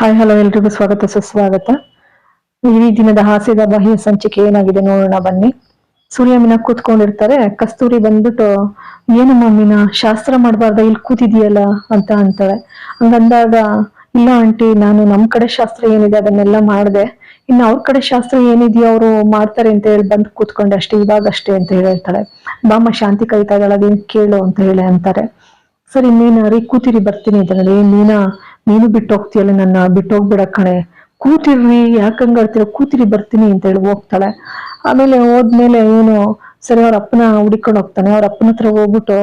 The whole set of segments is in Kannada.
ಹಾಯ್ ಹಲೋ ಎಲ್ರಿಗೂ ಸ್ವಾಗತ, ಸುಸ್ವಾಗತ. ಈ ದಿನದ ಹಾಸ್ಯದ ಬಾಹ್ಯ ಸಂಚಿಕೆ ಏನಾಗಿದೆ ನೋಡೋಣ, ಬನ್ನಿ. ಸೂರ್ಯ ಮೀನ ಕೂತ್ಕೊಂಡಿರ್ತಾರೆ, ಕಸ್ತೂರಿ ಬಂದ್ಬಿಟ್ಟು, ಏನು ಮಮ್ಮಿನ ಶಾಸ್ತ್ರ ಮಾಡಬಾರ್ದ, ಇಲ್ಲಿ ಕೂತಿದೀಯಲ್ಲ ಅಂತ ಅಂತಾಳೆ ಹಂಗಂದಾಗ, ಇಲ್ಲ ಆಂಟಿ, ನಾನು ನಮ್ ಕಡೆ ಶಾಸ್ತ್ರ ಏನಿದೆ, ಅದನ್ನೆಲ್ಲ ಮಾಡ್ದೆ. ಇನ್ನು ಅವ್ರ ಕಡೆ ಶಾಸ್ತ್ರ ಏನಿದೆಯೋ ಅವರು ಮಾಡ್ತಾರೆ ಅಂತ ಹೇಳಿ ಬಂದು ಕೂತ್ಕೊಂಡೆ ಅಷ್ಟೇ, ಇವಾಗ ಅಷ್ಟೇ ಅಂತ ಹೇಳಿ ಹೇಳ್ತಾಳೆ ಬಾಮ್ಮ ಶಾಂತಿ ಕೈತಾ ಇದ್ದಾಳೆ ಕೇಳು ಅಂತ ಹೇಳಿ ಅಂತಾರೆ. ಸರಿ ಮೀನಾ ರೀ ಕೂತಿರಿ, ಬರ್ತೀನಿ ಅಂತ ಮೀನಾ ನೀನು ಬಿಟ್ಟು ಹೋಗ್ತೀಯಲ್ಲ ನನ್ನ ಬಿಟ್ಟು ಹೋಗ್ಬೇಡ ಕಣೆ. ಕೂತಿರ್ರಿ, ಯಾಕೆ ಹಂಗಾಡ್ತೀರ ಕೂತಿರಿ, ಬರ್ತೀನಿ ಅಂತ ಹೇಳಿ ಹೋಗ್ತಾಳೆ. ಆಮೇಲೆ ಹೋದ್ಮೇಲೆ ಏನು, ಸರಿ ಅವ್ರ ಅಪ್ಪನ ಹುಡಿಕೊಂಡು ಹೋಗ್ತಾನೆ. ಅವ್ರ ಅಪ್ಪನ ಹತ್ರ ಹೋಗ್ಬಿಟ್ಟು,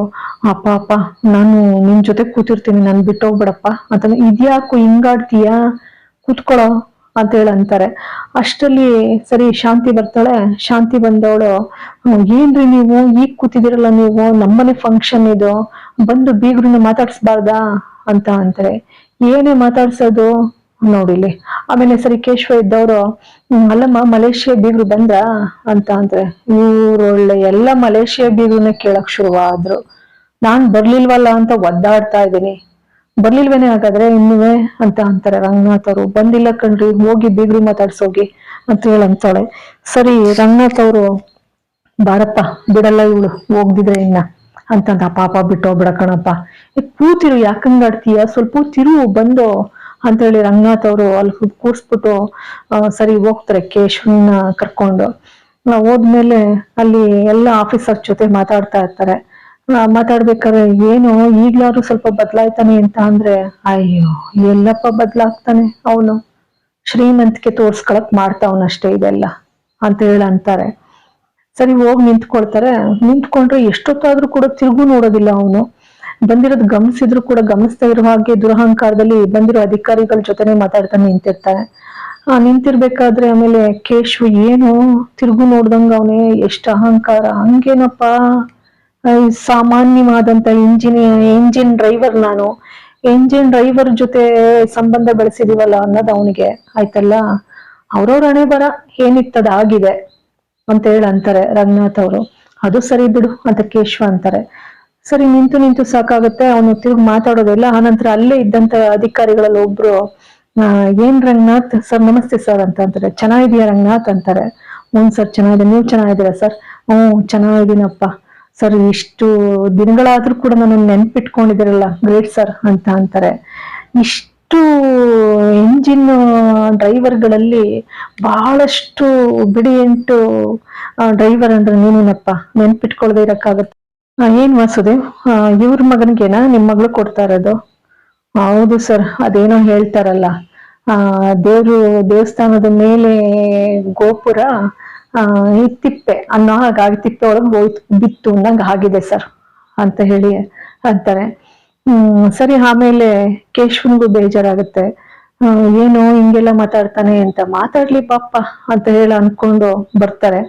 ಅಪ್ಪ ಅಪ್ಪ, ನಾನು ನಿನ್ ಜೊತೆ ಕೂತಿರ್ತೀನಿ, ನಾನು ಬಿಟ್ಟು ಅಂತ ಅಂತಂದ್ರೆ ಇದ್ಯಾಕು ಹಿಂಗಾಡ್ತೀಯಾ ಕೂತ್ಕೊಳೋ, ಅಂತ ಹೇಳಿ ಅಂತಾರೆ. ಅಷ್ಟರಲ್ಲಿ ಸರಿ, ಶಾಂತಿ ಬರ್ತಾಳೆ. ಶಾಂತಿ ಬಂದವಳು ಏನ್ರಿ ನೀವು? ಈಗ ಕೂತಿದಿರಲ್ಲ ನೀವು? ನಮ್ಮನೆ ಫಂಕ್ಷನ್ ಇದು. ಬಂದು ಬೀಗ್ರನ್ನ ಮಾತಾಡ್ಸ್ಬಾರ್ದಾ? ಅಂತ ಅಂತಾರೆ. ಏನೇ ಮಾತಾಡ್ಸೋದು ನೋಡಿಲಿ ಆಮೇಲೆ ಸರಿ, ಕೇಶವ ಇದ್ದವರು ಅಲ್ಲಮ್ಮ, ಮಲೇಷ್ಯಾ ಬೀಗರು ಬಂದ್ರ ಅಂತ ಅಂದ್ರೆ ಇವ್ರೊಳ್ಳೆ ಎಲ್ಲ ಮಲೇಷ್ಯಾ ಬೀಗ್ರನ್ನ ಕೇಳಕ್ ಶುರುವಾದ್ರು. ನಾನ್ ಬರ್ಲಿಲ್ವಲ್ಲ ಅಂತ ಒದ್ದಾಡ್ತಾ ಇದ್ದೀನಿ. ಬರ್ಲಿಲ್ವೇನೆ ಹಾಗಾದ್ರೆ ಇನ್ನುವೆ ಅಂತ ಅಂತಾರೆ ರಂಗನಾಥ್ ಅವರು. ಬಂದಿಲ್ಲ ಕಣ್ರಿ, ಹೋಗಿ ಬೀಗರು ಮಾತಾಡ್ಸೋಗಿ ಅಂತ ಹೇಳಂತಾಳೆ. ಸರಿ, ರಂಗನಾಥ್ ಅವರು, ಬಾರಪ್ಪ, ಬಿಡಲ್ಲ ಇವಳು, ಹೋಗ್ದಿದ್ರೆ ಇನ್ನ. ಅಂತಂದ, ಪಾಪ ಬಿಟ್ಟು ಬಿಡ ಕಣಪ್ಪ. ಕೂತಿರು ಯಾಕಂಗಾಡ್ತೀಯ ಸ್ವಲ್ಪ ತಿರು ಬಂದು. ಅಂತ ಹೇಳಿ ರಂಗನಾಥ್ ಅವರು ಅಲ್ಲಿ ಕೂರ್ಸ್ಬಿಟ್ಟು ಸರಿ ಹೋಗ್ತಾರೆ ಕೇಶವನ್ನ ಕರ್ಕೊಂಡು. ನಾವು ಹೋದ್ಮೇಲೆ ಅಲ್ಲಿ ಎಲ್ಲ ಆಫೀಸರ್ ಜೊತೆ ಮಾತಾಡ್ತಾ ಇರ್ತಾರೆ. ಮಾತಾಡ್ಬೇಕಾದ್ರೆ, ಏನು, ಈಗ್ಲಾದ್ರು ಸ್ವಲ್ಪ ಬದಲಾಯ್ತಾನೆ ಅಂತ ಅಂದ್ರೆ, ಅಯ್ಯೋ, ಎಲ್ಲಪ್ಪ ಬದಲಾಗ್ತಾನೆ ಅವನು. ಶ್ರೀಮಂತಿಕೆ ತೋರ್ಸ್ಕೊಳಕ್ ಮಾಡ್ತಾವನಷ್ಟೇ ಇದೆಲ್ಲ ಅಂತ ಹೇಳಿ ಅಂತಾರೆ. ಸರಿ, ಹೋಗಿ ನಿಂತ್ಕೊಳ್ತಾರೆ. ನಿಂತ್ಕೊಂಡ್ರೆ ಎಷ್ಟೊತ್ತಾದ್ರೂ ಕೂಡ ತಿರುಗು ನೋಡೋದಿಲ್ಲ ಅವನು. ಬಂದಿರೋದು ಗಮನಿಸಿದ್ರು ಕೂಡ ಗಮನಿಸ್ತಾ ಇರೋ ಹಾಗೆ ದುರಹಂಕಾರದಲ್ಲಿ ಬಂದಿರೋ ಅಧಿಕಾರಿಗಳ ಜೊತೆನೆ ಮಾತಾಡ್ತಾ ನಿಂತಿರ್ತಾರೆ ಆ, ನಿಂತಿರ್ಬೇಕಾದ್ರೆ ಆಮೇಲೆ ಕೇಶವ್ ಏನು? ತಿರುಗು ನೋಡ್ದಂಗ ಅವನೇ, ಎಷ್ಟು ಅಹಂಕಾರ. ಹಂಗೇನಪ್ಪ? ಸಾಮಾನ್ಯವಾದಂತ ಇಂಜಿನಿಯರ್ ಇಂಜಿನ್ ಡ್ರೈವರ್ ನಾನು. ಇಂಜಿನ್ ಡ್ರೈವರ್ ಜೊತೆ ಸಂಬಂಧ ಬೆಳೆಸಿದೀವಲ್ಲ ಅನ್ನೋದು ಅವನಿಗೆ. ಆಯ್ತಲ್ಲ? ಅವ್ರವ್ರ ಹಣೆ ಬರ ಏನಿತ್ತದ ಆಗಿದೆ ಅಂತ ಹೇಳಿ ಅಂತಾರೆ ರಂಗನಾಥ್ ಅವರು. ಅದು ಸರಿ ಬಿಡು ಅಂತ ಕೇಶವ ಅಂತಾರೆ. ಸರಿ, ನಿಂತು ನಿಂತು ಸಾಕಾಗುತ್ತೆ. ಅವನು ತಿರುಗಿ ಮಾತಾಡೋದಿಲ್ಲ ಆನಂತರ ಅಲ್ಲೇ ಇದ್ದಂತ ಅಧಿಕಾರಿಗಳಲ್ಲಿ ಒಬ್ರು ಏನ್ ರಂಗನಾಥ್ ಸರ್, ನಮಸ್ತೆ ಸರ್ ಅಂತ ಅಂತಾರೆ. ಚೆನ್ನಾಗಿದೆಯಾ ರಂಗನಾಥ್ ಅಂತಾರೆ. ಹ್ಞೂ ಸರ್, ಚೆನ್ನಾಗಿದೆ. ನೀವು ಚೆನ್ನಾಗಿದ್ದೀರಾ ಸರ್? ಹ್ಞೂ, ಚೆನ್ನಾಗಿದ್ದೀನಪ್ಪ. ಸರ್, ಇಷ್ಟು ದಿನಗಳಾದ್ರೂ ಕೂಡ ನನ್ನ ನೆನ್ಪಿಟ್ಕೊಂಡಿದ್ದೀರಲ್ಲ, ಗ್ರೇಟ್ ಸರ್ ಅಂತ ಅಂತಾರೆ. ಇಷ್ಟು ಎಂಜಿನ್ ಡ್ರೈವರ್ಗಳಲ್ಲಿ ಬಹಳಷ್ಟು ಬಿಡಿಯಂಟು ಡ್ರೈವರ್ ಅಂದ್ರೆ ನೀನೇನಪ್ಪ? ನೆನ್ಪಿಟ್ಕೊಳ್ದೆ ಇರಕ್ಕಾಗತ್ತೆ? ಏನ್ ವಾಸುದೇವ್? ಇವ್ರ ಮಗನಿಗೆನಾ? ನಿಮ್ ಮಗಳು ಕೊಡ್ತಾ ಇರೋದು? ಹೌದು ಸರ್, ಅದೇನೋ ಹೇಳ್ತಾರಲ್ಲ. ಆ, ದೇವ್ರು ದೇವಸ್ಥಾನದ ಮೇಲೆ ಗೋಪುರ, ಆ ತಿಪ್ಪೆ, ಅನ್ನೋ ಹಾಗಾಗಿ ತಿಪ್ಪೆ ಒಳಗೆ ಬಿತ್ತು ಅನ್ನಂಗ್ ಆಗಿದೆ ಸರ್, ಅಂತ ಹೇಳಿ ಅಂತಾರೆ. ಸರಿ, ಆಮೇಲೆ ಕೇಶವನ್ಗೂ ಬೇಜಾರಾಗುತ್ತೆ. ಏನು ಹಿಂಗೆಲ್ಲ ಮಾತಾಡ್ತಾನೆ ಅಂತ ಮಾತಾಡ್ಲಿ ಪಾಪ ಅಂತ ಹೇಳಿ ಅನ್ಕೊಂಡು ಬರ್ತಾರೆ.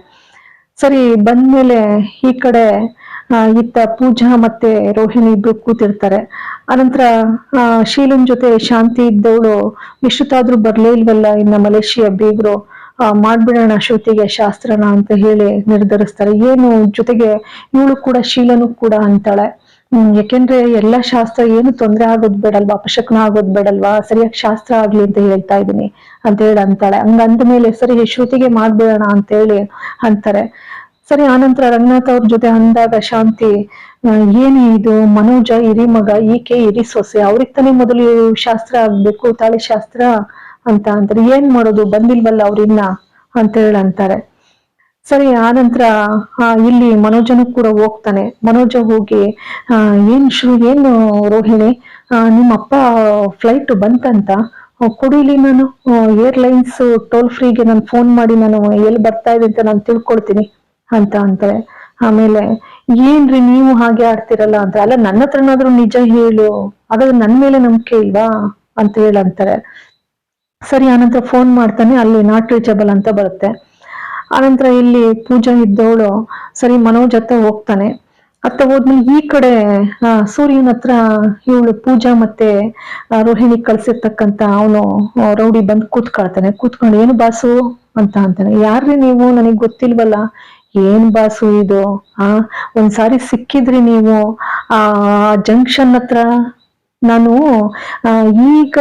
ಸರಿ, ಬಂದ್ಮೇಲೆ ಈ ಕಡೆ ಇತ್ತ ಪೂಜಾ ಮತ್ತೆ ರೋಹಿಣಿ ಇಬ್ರು ಕೂತಿರ್ತಾರೆ. ಅನಂತರ ಶೀಲನ್ ಜೊತೆ ಶಾಂತಿ ಇದ್ದವಳು ಇಷ್ಟೊತ್ತಾದ್ರೂ ಬರ್ಲೇ ಇಲ್ವಲ್ಲ, ಇನ್ನ ಮಲೇಷಿಯಾ ಬೀಗ್ರು ಮಾಡ್ಬಿಡೋಣ ಶ್ರುತಿಗೆ ಶಾಸ್ತ್ರನ ಅಂತ ಹೇಳಿ ನಿರ್ಧರಿಸ್ತಾರೆ. ಏನು ಜೊತೆಗೆ ಇವಳು ಕೂಡ ಶೀಲನು ಕೂಡ ಅಂತಾಳೆ. ಯಾಕೆಂದ್ರೆ ಎಲ್ಲಾ ಶಾಸ್ತ್ರ ಏನು ತೊಂದ್ರೆ ಆಗೋದ್ ಬೇಡಲ್ವಾ ಅಪಶಕ್ನ ಆಗೋದ್ ಬೇಡಲ್ವಾ, ಸರಿಯಾಗಿ ಶಾಸ್ತ್ರ ಆಗ್ಲಿ ಅಂತ ಹೇಳ್ತಾ ಇದೀನಿ ಅಂತ ಹೇಳಿ ಅಂತಾಳೆ. ಹಂಗ ಅಂದ್ಮೇಲೆ ಸರಿ ಶ್ರುತಿಗೆ ಮಾಡ್ಬಿಡೋಣ ಅಂತ ಹೇಳಿ ಅಂತಾರೆ. ಸರಿ, ಆನಂತರ ರಂಗನಾಥ್ ಅವ್ರ ಜೊತೆ ಅಂದಾಗ ಶಾಂತಿ ಏನೇ ಏನು ಇದು, ಮನೋಜ ಇರಿ ಮಗ, ಈಕೆ ಇರಿ ಸೊಸೆ, ಅವ್ರಿಗೆ ತಾನೇ ಮೊದಲು ಶಾಸ್ತ್ರ ಆಗ್ಬೇಕು, ತಾಳಿ ಶಾಸ್ತ್ರ ಅಂತ ಅಂತಾರೆ. ಏನ್ ಮಾಡೋದು, ಬಂದಿಲ್ವಲ್ಲ ಅವ್ರಿನ್ನ ಅಂತ ಹೇಳಿ ಅಂತಾರೆ. ಸರಿ ಆನಂತರ ಇಲ್ಲಿ ಮನೋಜನು ಕೂಡ ಹೋಗ್ತಾನೆ. ಮನೋಜ ಹೋಗಿ ಏನ್ ಶ್ರು ಏನು ರೋಹಿಣಿ? ನಿಮ್ಮ ಅಪ್ಪ ಫ್ಲೈಟ್ ಬಂತಂತ? ಕೊಡಿಲಿ ನಾನು ಏರ್ಲೈನ್ಸ್ ಟೋಲ್ ಫ್ರೀಗೆ ನಾನು ಫೋನ್ ಮಾಡಿ ನಾನು ಎಲ್ಲಿ ಬರ್ತಾ ಇದೆ ಅಂತ ನಾನು ತಿಳ್ಕೊಳ್ತೀನಿ ಅಂತ ಅಂತಾರೆ ಆಮೇಲೆ, ಏನ್ರಿ ನೀವು ಹಾಗೆ ಆಡ್ತಿರಲ್ಲ ಅಂತ? ಅಲ್ಲ, ನನ್ನ ಹತ್ರನಾದ್ರೂ ನಿಜ ಹೇಳು ಹಾಗಾದ್ರೆ ನನ್ ಮೇಲೆ ನಂಬಿಕೆ ಇಲ್ವಾ ಅಂತ ಹೇಳಂತಾರೆ. ಸರಿ ಆನಂತರ ಫೋನ್ ಮಾಡ್ತಾನೆ, ಅಲ್ಲಿ ನಾಟ್ ರೀಚಬಲ್ ಅಂತ ಬರುತ್ತೆ. ಆನಂತರ ಇಲ್ಲಿ ಪೂಜಾ ಇದ್ದವಳು, ಸರಿ, ಮನೋಜ್ ಹತ್ರ ಹೋಗ್ತಾನೆ. ಅತ್ತ ಹೋದ್ಮೇಲೆ ಈ ಕಡೆ ಸೂರ್ಯನ ಹತ್ರ ಇವಳು ಪೂಜಾ ಮತ್ತೆ ರೋಹಿಣಿ ಕಳ್ಸಿರ್ತಕ್ಕಂತ ಅವನು ರೌಡಿ ಬಂದು ಕೂತ್ಕೊಳ್ತಾನೆ. ಕೂತ್ಕೊಂಡು, ಏನು ಬಾಸು? ಅಂತ ಅಂತಾನೆ. ಯಾರ್ರಿ ನೀವು? ನನಗ್ ಗೊತ್ತಿಲ್ವಲ್ಲ. ಏನ್ ಬಾಸು ಇದು? ಆ, ಒಂದ್ಸಾರಿ ಸಿಕ್ಕಿದ್ರಿ ನೀವು? ಆ ಜಂಕ್ಷನ್ ಹತ್ರ? ನಾನು ಈಗ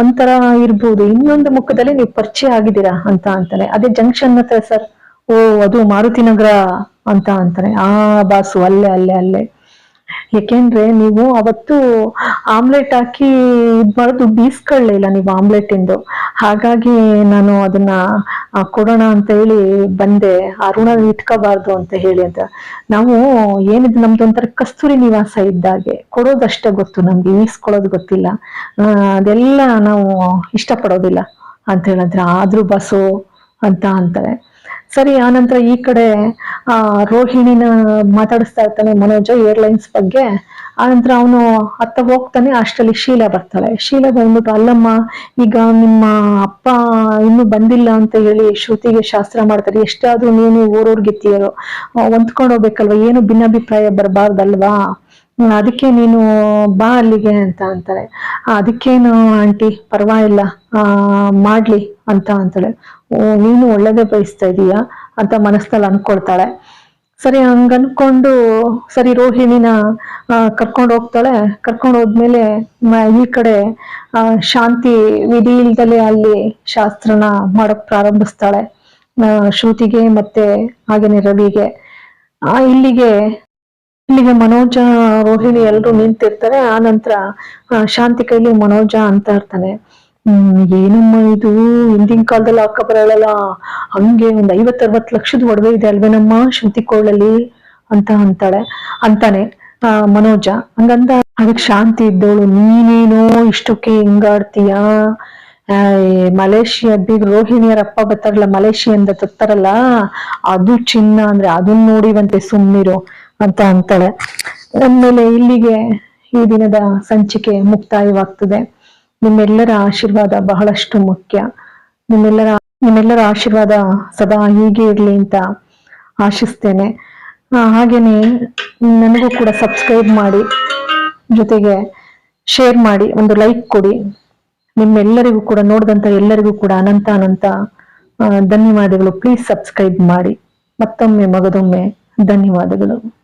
ಒಂಥರ ಇರ್ಬೋದು. ಇನ್ನೊಂದು ಮುಖದಲ್ಲಿ ನೀವು ಪರಿಚಯ ಆಗಿದ್ದೀರಾ ಅಂತ ಅಂತಾನೆ. ಅದೇ ಜಂಕ್ಷನ್ ಹತ್ರ ಸರ್ ಓ, ಅದು ಮಾರುತಿ ನಗರ ಅಂತ ಅಂತಾನೆ. ಆ ಬಾಸು ಅಲ್ಲೇ ಅಲ್ಲೇ ಅಲ್ಲೇ. ಯಾಕೆಂದ್ರೆ ನೀವು ಅವತ್ತು ಆಮ್ಲೆಟ್ ಹಾಕಿ ಇದ್ ಮಾಡೋದು ಬೀಸ್ಕೊಳ್ಳೇ ಇಲ್ಲ ನೀವು ಆಮ್ಲೆಟ್ ಇಂದು ಹಾಗಾಗಿ ನಾನು ಅದನ್ನ ಕೊಡೋಣ ಅಂತ ಹೇಳಿ ಬಂದೆ. ಅರುಣ ಇಟ್ಕೋಬಾರ್ದು ಅಂತ ಹೇಳಿ ಅಂತ. ನಾವು ಏನಿದೆ ನಮ್ದು ಒಂಥರ ಕಸ್ತೂರಿ ನಿವಾಸ ಇದ್ದಾಗೆ ಕೊಡೋದಷ್ಟೇ ಗೊತ್ತು ನಮ್ಗೆ, ಈಸ್ಕೊಳ್ಳೋದು ಗೊತ್ತಿಲ್ಲ. ಅದೆಲ್ಲ ನಾವು ಇಷ್ಟಪಡೋದಿಲ್ಲ. ಅಂತ ಹೇಳಿದ್ರೆ, ಆದ್ರೂ ಬಸ್ಸು ಅಂತ ಅಂತಾರೆ. ಸರಿ, ಆನಂತರ ಈ ಕಡೆ, ಆ, ರೋಹಿಣಿನ ಮಾತಾಡಿಸ್ತಾ ಇರ್ತಾನೆ ಮನೋಜ ಏರ್ಲೈನ್ಸ್ ಬಗ್ಗೆ. ಆನಂತರ ಅವನು ಅತ್ತ ಹೋಗ್ತಾನೆ, ಅಷ್ಟರಲ್ಲಿ ಶೀಲಾ ಬರ್ತಾಳೆ. ಶೀಲಾ ಬಂದ್ಬಿಟ್ಟು, ಅಲ್ಲಮ್ಮ, ಈಗ ನಿಮ್ಮ ಅಪ್ಪ ಇನ್ನೂ ಬಂದಿಲ್ಲ ಅಂತ ಹೇಳಿ ಶ್ರುತಿಗೆ ಶಾಸ್ತ್ರ ಮಾಡ್ತಾರೆ. ಎಷ್ಟಾದ್ರೂ ನೀನು ಊರೂರ್ಗಿತ್ತೀಯರು ಹೊಂದ್ಕೊಂಡು ಹೋಗ್ಬೇಕಲ್ವಾ? ಏನು ಭಿನ್ನಾಭಿಪ್ರಾಯ ಬರಬಾರ್ದಲ್ವಾ? ಅದಕ್ಕೆ ನೀನು ಬಾ ಅಲ್ಲಿಗೆ ಅಂತ ಅಂತಾಳೆ "ಆ, ಅದಕ್ಕೇನು ಆಂಟಿ ಪರವಾಗಿಲ್ಲ ಆ ಮಾಡ್ಲಿ ಅಂತ ಅಂತಾಳೆ ನೀನು ಒಳ್ಳೇದೇ ಬಯಸ್ತಾ ಇದೀಯಾ ಅಂತ ಮನಸ್ಸಲ್ಲಿ ಅನ್ಕೊಳ್ತಾಳೆ. ಸರಿ ಹಂಗ ಅನ್ಕೊಂಡು ಸರಿ ರೋಹಿಣಿನ ಕರ್ಕೊಂಡು ಹೋಗ್ತಾಳೆ. ಕರ್ಕೊಂಡು ಹೋದ್ಮೇಲೆ ಈ ಕಡೆ ಶಾಂತಿ ವಿಧಿ ಇಲ್ದಲೆ ಅಲ್ಲಿ ಶಾಸ್ತ್ರನ ಮಾಡಕ್ ಪ್ರಾರಂಭಿಸ್ತಾಳೆ. ಶ್ರುತಿಗೆ ಮತ್ತೆ ಹಾಗೇನೆ ರವಿಗೆ. ಆ ಇಲ್ಲಿಗೆ ಇಲ್ಲಿಗೆ ಮನೋಜ, ರೋಹಿಣಿ ಎಲ್ರು ನಿಂತಿರ್ತಾರೆ. ಆ ನಂತರ ಶಾಂತಿ ಕೈಲಿ ಮನೋಜ ಅಂತ ಇರ್ತಾನೆ. ಹ್ಮ್, ಏನಮ್ಮ ಇದು? ಹಿಂದಿನ ಕಾಲದಲ್ಲಿ ಅಕ್ಕ ಬರಲ್ಲ ಹಂಗೆ ಒಂದ್ ಐವತ್ತರವತ್ ಲಕ್ಷದ ಒಡವೆ ಇದೆ ಅಲ್ವೇನಮ್ಮ ಶಾಂತಿ ಕೋಳಲಿ ಅಂತ ಅಂತಾಳೆ, ಅಂತಾನೆ, ಆ, ಮನೋಜ. ಹಂಗಂದ ಅದಕ್ಕೆ ಶಾಂತಿ ಇದ್ದವಳು, ನೀನೇನೋ ಇಷ್ಟಕ್ಕೆ ಹಿಂಗಾಡ್ತೀಯ? ಮಲೇಷಿಯಾ, ಬಿಗ್ ರೋಹಿಣಿಯರ ಅಪ್ಪ ಬರ್ತಾರಲ್ಲ ಮಲೇಷಿಯಿಂದ ತತ್ತಾರಲ್ಲ ಅದು ಚಿನ್ನ ಅಂದ್ರೆ ಅದನ್ನ ನೋಡಿವಂತೆ ಸುಮ್ನಿರು. ಅಂತ ಅಂತಾಳೆ. ಅಂದಮೇಲೆ ಇಲ್ಲಿಗೆ ಈ ದಿನದ ಸಂಚಿಕೆ ಮುಕ್ತಾಯವಾಗ್ತದೆ. ನಿಮ್ಮೆಲ್ಲರ ಆಶೀರ್ವಾದ ಬಹಳಷ್ಟು ಮುಖ್ಯ. ನಿಮ್ಮೆಲ್ಲರ ನಿಮ್ಮೆಲ್ಲರ ಆಶೀರ್ವಾದ ಸದಾ ಹೀಗೆ ಇರ್ಲಿ ಅಂತ ಆಶಿಸ್ತೇನೆ. ಹಾಗೇನೆ ನನಗೂ ಕೂಡ ಸಬ್ಸ್ಕ್ರೈಬ್ ಮಾಡಿ, ಜೊತೆಗೆ ಶೇರ್ ಮಾಡಿ, ಒಂದು ಲೈಕ್ ಕೊಡಿ. ನಿಮ್ಮೆಲ್ಲರಿಗೂ ಕೂಡ, ನೋಡಿದಂತ ಎಲ್ಲರಿಗೂ ಕೂಡ ಅನಂತ ಅನಂತ ಧನ್ಯವಾದಗಳು. ಪ್ಲೀಸ್ ಸಬ್ಸ್ಕ್ರೈಬ್ ಮಾಡಿ. ಮತ್ತೊಮ್ಮೆ, ಮಗದೊಮ್ಮೆ ಧನ್ಯವಾದಗಳು.